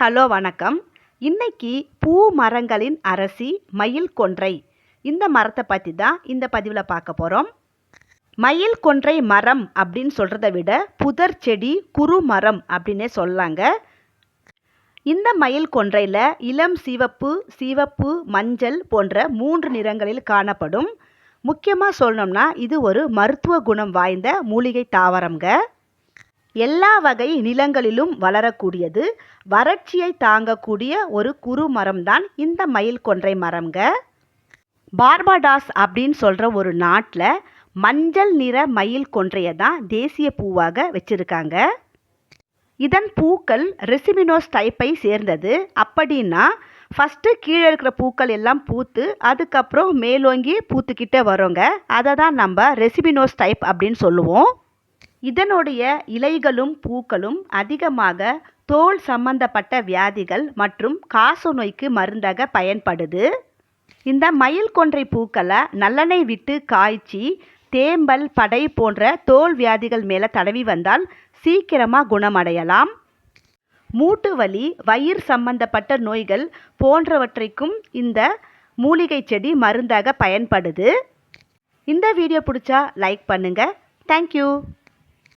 Hello வணக்கம். இன்னைக்கு பூ மரங்களின் அரசி மயில் கொன்றை. இந்த மரத்தை பற்றி தான் இந்த பதிவில் பார்க்க போகிறோம் மயில் கொன்றை மரம் அப்படின்னு சொல்கிறத விட புதர் செடி குறு மரம் அப்படின்னே சொல்லாங்க. இந்த மயில் கொன்றையில் இளம் சிவப்பு சிவப்பு மஞ்சள் போன்ற மூன்று நிறங்களில் காணப்படும். முக்கியமாக சொல்லணும்னா இது ஒரு மருத்துவ குணம் வாய்ந்த மூலிகை தாவரம்ங்க. எல்லா வகை நிலங்களிலும் வளரக்கூடியது. வறட்சியை தாங்கக்கூடிய ஒரு குறு மரம்தான் இந்த மயில் கொன்றை மரம்ங்க. பார்பாடாஸ் அப்படின்னு சொல்கிற ஒரு நாட்டில் மஞ்சள் நிற மயில் கொன்றையை தான் தேசிய பூவாக வச்சுருக்காங்க. இதன் பூக்கள் ரெசிமினோஸ் டைப்பை சேர்ந்தது. அப்படின்னா ஃபஸ்ட்டு கீழே இருக்கிற பூக்கள் எல்லாம் பூத்து அதுக்கப்புறம் மேலோங்கி பூத்துக்கிட்டே வரோங்க. அதை தான் நம்ம ரெசிமினோஸ் டைப் அப்படின்னு சொல்லுவோம். இதனுடைய இலைகளும் பூக்களும் அதிகமாக தோல் சம்பந்தப்பட்ட வியாதிகள் மற்றும் காசநோய்க்கு மருந்தாக பயன்படுது. இந்த மயில் கொன்றை பூக்களை நல்லெண்ணெய் விட்டு காய்ச்சி தேம்பல் படை போன்ற தோல் வியாதிகள் மேலே தடவி வந்தால் சீக்கிரமாக குணமடையலாம். மூட்டு வலி வயிறு சம்பந்தப்பட்ட நோய்கள் போன்றவற்றைக்கும் இந்த மூலிகை செடி மருந்தாக பயன்படுது. இந்த வீடியோ பிடிச்சா லைக் பண்ணுங்கள் தேங்க்யூ